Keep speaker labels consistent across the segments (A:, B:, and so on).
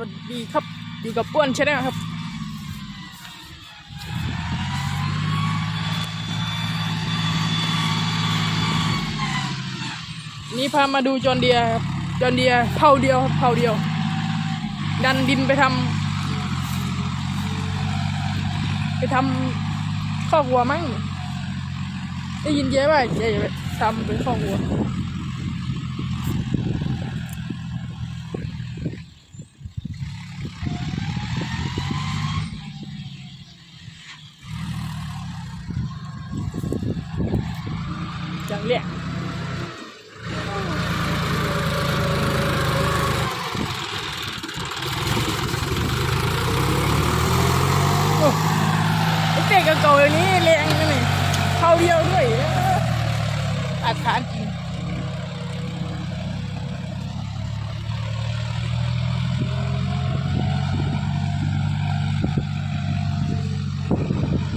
A: วัสดีครับอยู่กับป้วนชาแนลครับนี่พามาดูจอนเดียครับจอนเดียเผาเดียวครับเผาเดียว ดันดินไปทำไปทำข้อวัวมั้งได้ยินเจ๊ว่าเจ๊จะไปทำเป็นข้อวัว chẳng lẽ Ồ, cái cây cái cầu này lẹn cái này thao điêu ด้วยอาคารจริง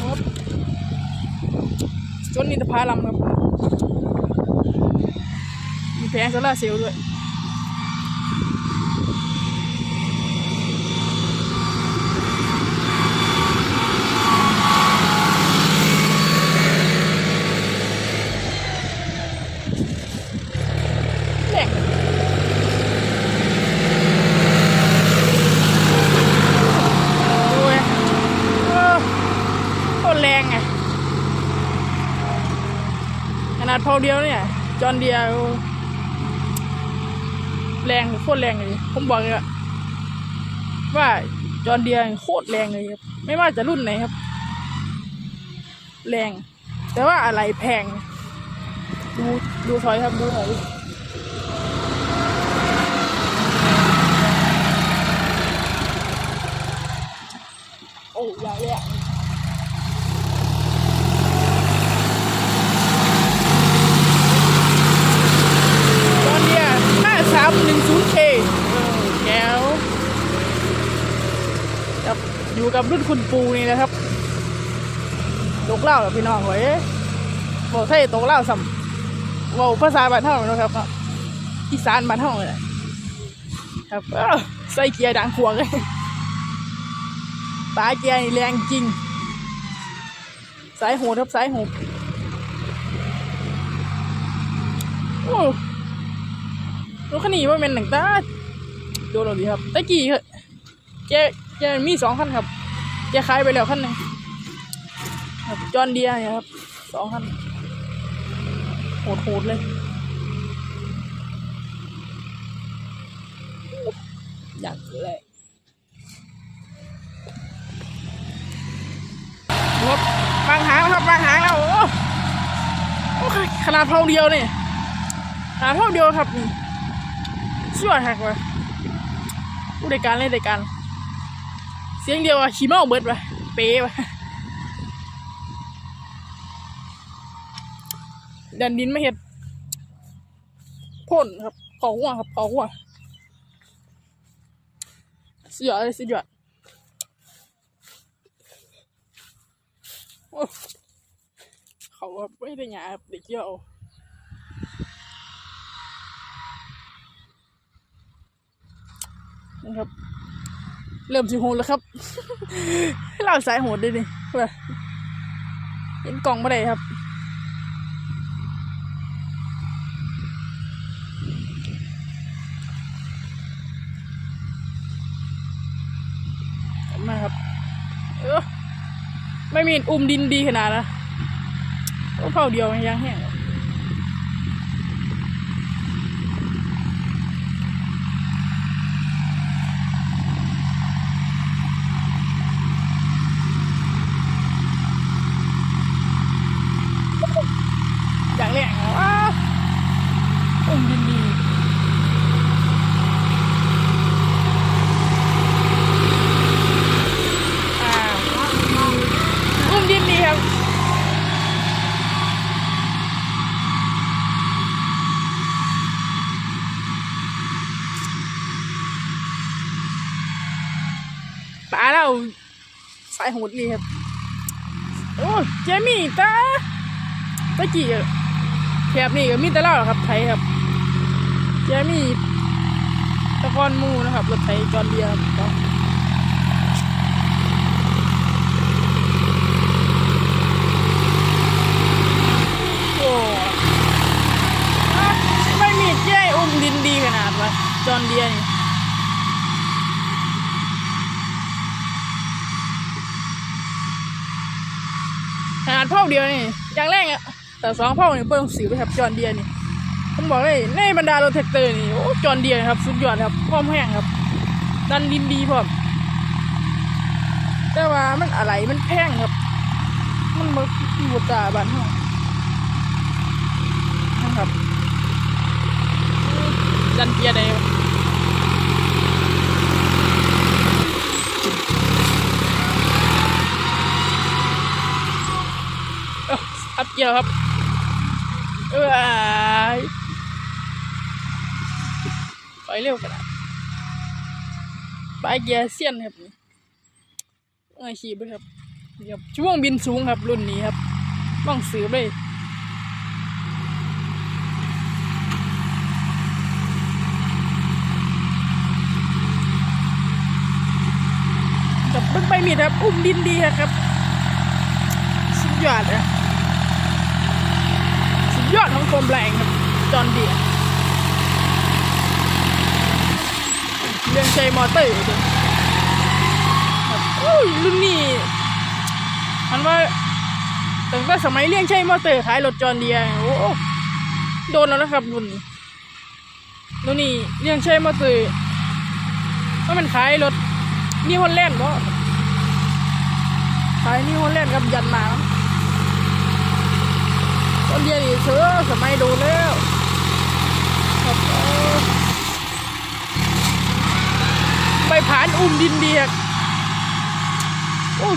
A: ครับจนนินทภาลัมครับมีแผงโซล่าร์เซลล์ด้วยแรงดูไงเออโครแรงไงข นาดเผาเดียวเนี่ย จอนเดียว แรงโคตรแรงเลยผมบอกเลยว่าจอนเดียโคตรแรงเลยครับ ไม่ว่าจะรุ่นไหนครับ แรง แต่ว่าอะไรแพง ดูดูถอยครับดูถอยโอ้ยใหญ่เลยอะจอนเดียห้าสามหนึ่งศูนย์เคแก้วครับอยู่ กับรุ่นคุณปูนี่นะครับตกเหล่าหรอพี่น้องเว้ยบอกใช่ตกเหล่าสัมว่าภาษาบ้านเท่าเนะครับอีสานบ้านเท่าเลยครับใส่เกียร์ดังขวงเลยตาเกียร์แรงจริง สายโหดครับสายโหดโอ้รถคันนี้ว่าเป็นหนังตาดูเราดีครับตะกี้ครับแกแกมีสองคันครับ แกขายไปแล้วคันหนึ่งครับจอนเดียเนี่ยครับสองคันโหดโหดเลย อยากเลยครับบางหางแล้วครับบางหางแล้วโอ้โอ้ขนาดเท่าเดียวนี่ขนาดเท่าเดียวครับนี่ชั่วหักเลยผู้ในการเล่นในการ สียงเดียวอะขี่เมาเบิดไปเป๊ะไปดันดินไม่เห็ดพ่นครับเผาหัวครับเผาหัวสุดยอดเลยสุดยอดเขาแบบไม่ได้หยาบเด็กเกี่ยวนะครับ เริ่มสิโหดแล้วครับ เราสายโหดด้วยนี่เว้ยเห็นกล่องไม่ได้ครับ มาครับ เออไม่มีอุ้มดินดีขนาดนะโอ้เผาเดียวมันยังแห้งแรงอะว้าวอุ้มดินดี อ่าอุ้มดินดีครับ ตาเราสายโหดดีครับ โอ้เจมี่ตาตะกี้แคบนี่ก็มีแต่เล่าครับไทยครับ เจมี่ตะกอนมูนะครับรถไถจอนเดียครับโอ้ไม่มีเจ้อุ้มดินดีขนาดวะจอนเดียนี่ ขนาดเผ่าเดียวนี่อย่างแรกอะแต่สองเผ่านี่เปิ้ลสีไปครับจอนเดียนี่ผมบอกเลยในบรรดารถแท็กเตอร์นี่โอ้จอนเดียนครับสุดยอดครับพร้อมแห้งครับ ดันดินดีพร้อมแต่ว่ามันอะไรมันแพงครับ มันมาบดตาบานเท่านะครับ ดันเกียร์ใดวะเอ้าอัพ เกียร์ครับเอ้ยไปเร็วขนาดปลายเกียร์เสี้ยนครับนี่เอ้ยขี่ไปครับนี่ครับช่วงบินสูงครับรุ่นนี้ครับต้องซื้อเลยกับเบิ้งไปมีดครับ อุ้มดินดีครับ สุดยอดเลย สุดยอดของกรม แรงครับจอนเดียเรื่องใจมอเตอร์อุ้ยรุ่นนี้มันว่าตั้งแต่สมัยเลี้ยงใช้มอเตอร์ขายรถจอนเดียโอ้โดนแล้วนะครับรุ่นนี้รุ่นนี้เลี้ยงใช้มอเตอร์ว่ามันขายรถนี่ฮอลแลนด์บ่ขายนี่ฮอลแลนด์กับยันมา ตอนเดียวนี่เสือสมัยดูแล้วครับเออใบผานอุ้มดินเดียกโอ้ย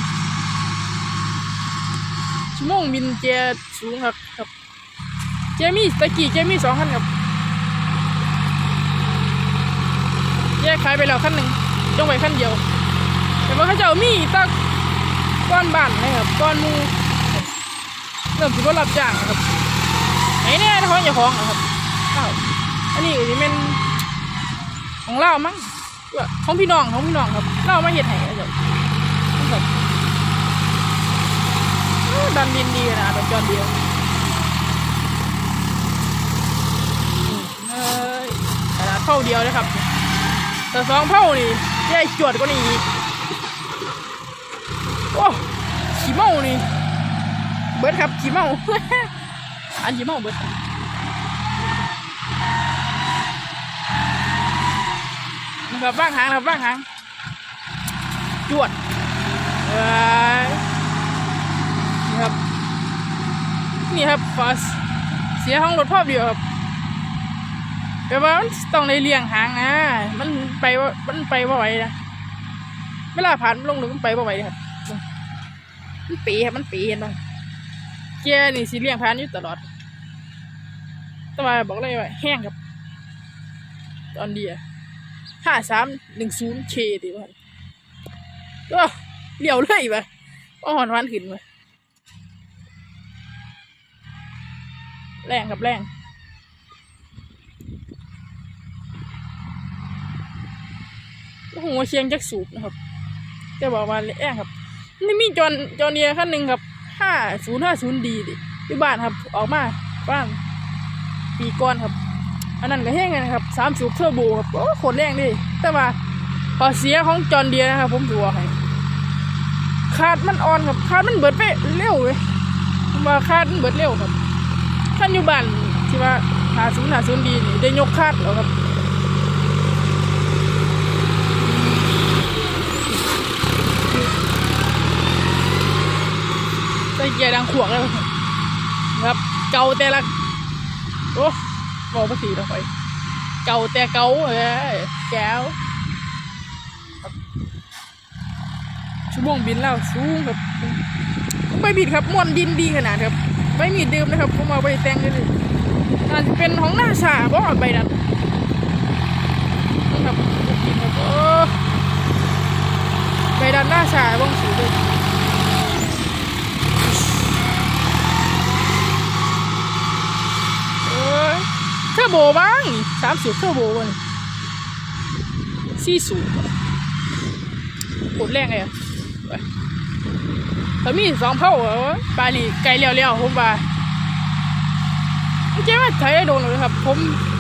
A: ชั่วโมงบินเจสูงครับครับ เจมี่ตะกี้เจมี่สองคันครับแยกขายไปแล้วคันหนึ่งจงไว้คันเดียวแต่ว่าเขาเจ้ามีตักก้อนบ้านนะครับก้อนมู เริ่มสิบ่รับจ้างนะครับไหนเนี่ยของเจ้าของเหรอครับอ้าอันนี้ก็สิเป็นของเรามั้งของพี่น้องของพี่น้องครับเรามาเฮ็ดให้เจ้าครับดันดินดีนะแบบจอนเดียวเอ้ยขนาดเท่าเดียวเลยครับ แต่สองเท่านี่ใหญ่จวดกว่านี้อีกโอ้ขี้เมานี่ เบิร์ดครับขี้เมา อันขี้เมาเบิร์ดนะครับบ้างหางนะครับบ้างหางจวดเอ้ยนี่ครับ นี่ครับฟาสเสียห้องรถพ่อเดียวครับแปลว่ามันต้องในเลี้ยงหางนะมันไปว่ามันไปว่าไหวนะเวลาผ่านลงหนึ่งมันไปว่าไหวครับมันปีครับมันปีเห็นไหม เกนี่สีเลี้ยงพานอยู่ตลอด แต่ว่าบอกเลยว่าแห้งครับ ตอนเดียห้าสามหนึ่งศูนย์เคดีว่าก็เลี้ยวเลยไปก็หอนวันขึ้นมาแรงครับแรงโอ้โหเชียงจักสูบนะครับแต่บอกว่าแรงครับนี่มีจอนจอนเนียขั้นหนึ่งครับ ห้าศูนย์ห้าศูนย์ดีดิที่บ้านครับ ออกมาบ้านปีก่อนครับ อันนั้นก็แห้งนะครับสามสูบเทอร์โบครับโอ้โคตรแรงดิแต่ว่าพอเสียของจอนเดียนะครับผมถือว่าให้คาดมันอ่อนครับคาดมันเบิดไปเร็วเลยผมว่าคาดมันเบิดเร็วครับท่านอยู่บ้านที่ว่าหาศูนย์หาศูนย์ดีนี่ได้ยกคาดแล้วครับ เกียร์ดังขวงเลยครับ เก่าแต่ละโอ้บอกภาษีเราไป เก่าแต่เก่าเอ้ยแก้วชั่วโมงบินแล้วสูงครับไม่บิดครับมวนดินดีขนาดครับ ไม่มีดื่มนะครับผมเอาไปแต่งเลยอาจจะเป็นของหน้าชาเพราะใบนั้นนี่ครับกินครับโอ้ใบดันหน้าชาบ้องสูงเลย เอ้ยเทอร์โบบ้างสามสิบเทอร์โบวะนี่ซี่สูบโคตรแรงเลยแต่มีสองเผ่าเหรอปานี่ไกลเลี้ยวๆผมว่าไม่ใช่ว่าใช้ได้โดนเลยครับ ผม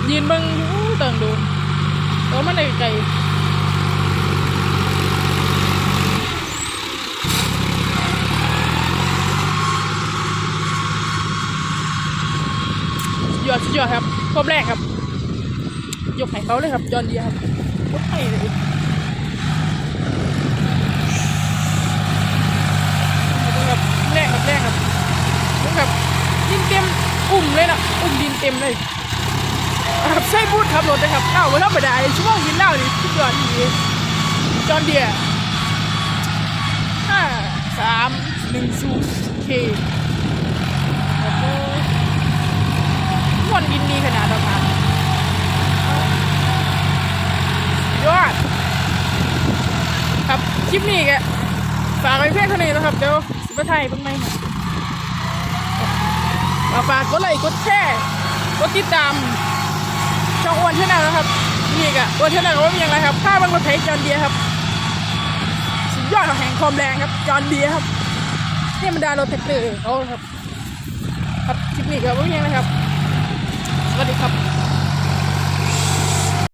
A: ยืนเบิ่งเติงโดนแล้วมันได้ไกล ยอดสุดยอดครับพบแรกครับยกให้เขาเลยครับยอนเดียครับยกให้เลยครับแรงครับแรงครับดูครับดินเต็มอุ่มเลยนะอุ่มดินเต็มเลยครับใส่บูดทขับรถเลยครับเล่าไว้แล้วไม่ได้ช่วงกินเหล้านี่ทุกยอดดีจอนเดียห้าสามหนึ่งศูนย์เคโอ้โห ม่วนดินดีขนาดนั้นครับยอด ครับคลิปนี้แกฝากไว้เพียงเท่านี้นะครับ เดี๋ยวสิบไทยเพิ่งไม่มาฝากกดไลค์กดแชร์กดติดตามช่องอ้วนชาแนลนะครับนี่กะอ้วนชาแนลว่ามีอย่างไรครับค่าบางรถไถจอนเดียครับสุดยอดของแห่งความแรงครับจอนเดียครับนี่มันดารถแท็กเตอร์เขาครับ ครับคลิปนี้ก็ว่ามีอย่างไรครับ วัสดีครับ